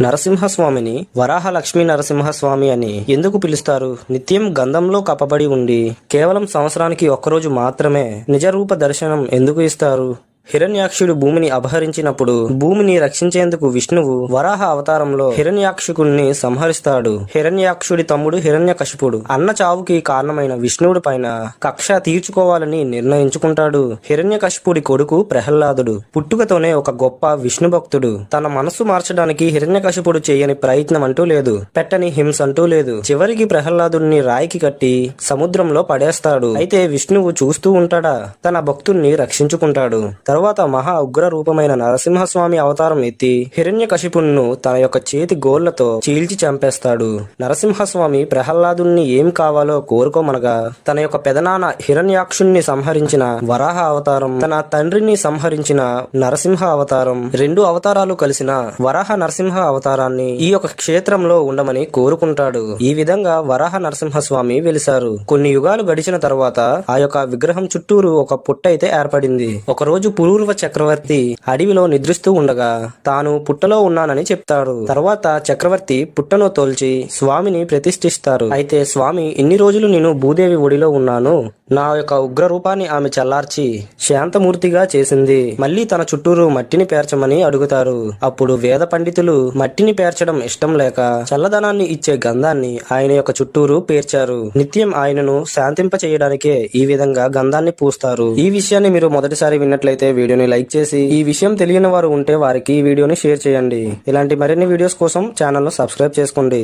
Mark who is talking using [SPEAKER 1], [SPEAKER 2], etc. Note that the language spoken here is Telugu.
[SPEAKER 1] నరసింహస్వామిని వరాహ లక్ష్మీ నరసింహస్వామి అని ఎందుకు పిలుస్తారు? నిత్యం గంధంలో కప్పబడి ఉండి కేవలం సంవత్సరానికి ఒక్కరోజు మాత్రమే నిజరూప దర్శనం ఎందుకు ఇస్తారు? హిరణ్యాక్షుడు భూమిని అపహరించినప్పుడు భూమిని రక్షించేందుకు విష్ణువు వరాహ అవతారంలో హిరణ్యాక్షుకుణ్ణి సంహరిస్తాడు. హిరణ్యాక్షుడి తమ్ముడు హిరణ్యకశిపుడు. అన్న చావుకి కారణమైన విష్ణువుడి పైన కక్ష తీర్చుకోవాలని నిర్ణయించుకుంటాడు. హిరణ్యకశిపుడి కొడుకు ప్రహ్లాదుడు. పుట్టుకతోనే ఒక గొప్ప విష్ణు భక్తుడు. తన మనస్సు మార్చడానికి హిరణ్యకశిపుడు చేయని ప్రయత్నం అంటూ లేదు. పెట్టని హింస అంటూ లేదు. చివరికి ప్రహ్లాదుడిని రాయికి కట్టి సముద్రంలో పడేస్తాడు. అయితే విష్ణువు చూస్తూ ఉంటాడా? తన భక్తుణ్ణి రక్షించుకుంటాడు. తరువాత మహా ఉగ్ర రూపమైన నరసింహస్వామి అవతారం ఎత్తి హిరణ్యకశిపుణ్ణు తన యొక్క చేతి గోళ్ళతో చీల్చి చంపేస్తాడు. నరసింహస్వామి ప్రహ్లాదుణ్ణి ఏం కావాలో కోరుకోమనగా తన యొక్క పెదనాన్న హిరణ్యాక్షుణ్ణి సంహరించిన వరాహ అవతారం తన తండ్రిని సంహరించిన నరసింహ అవతారం రెండు అవతారాలు కలిసిన వరాహ నరసింహ అవతారాన్ని ఈ యొక్క క్షేత్రంలో ఉండమని కోరుకుంటాడు. ఈ విధంగా వరాహ నరసింహస్వామి వెలిశారు. కొన్ని యుగాలు గడిచిన తర్వాత ఆ యొక్క విగ్రహం చుట్టూరు ఒక పుట్ట అయితే ఏర్పడింది. ఒక రోజు పూర్వ చక్రవర్తి అడవిలో నిద్రిస్తూ ఉండగా తాను పుట్టలో ఉన్నానని చెప్తాడు. తర్వాత చక్రవర్తి పుట్టను తోల్చి స్వామిని ప్రతిష్ఠిస్తారు. అయితే స్వామి ఇన్ని రోజులు నేను భూదేవి ఒడిలో ఉన్నాను. నా యొక్క ఉగ్ర రూపాన్ని ఆమె చల్లార్చి శాంతమూర్తిగా చేసింది. మళ్ళీ తన చుట్టూరు మట్టిని పేర్చమని అడుగుతారు. అప్పుడు వేద పండితులు మట్టిని పేర్చడం ఇష్టం లేక చల్లదనాన్ని ఇచ్చే గంధాన్ని ఆయన యొక్క చుట్టూరు పేర్చారు. నిత్యం ఆయనను శాంతింప చేయడానికే ఈ విధంగా గంధాన్ని పూస్తారు. ఈ విషయాన్ని మీరు మొదటిసారి విన్నట్లయితే వీడియోని లైక్ చేసి ఈ విషయం తెలియని వారు ఉంటే వారికి ఈ వీడియోని షేర్ చేయండి. ఇలాంటి మరిన్ని వీడియోస్ కోసం ఛానల్ను సబ్స్క్రైబ్ చేసుకోండి.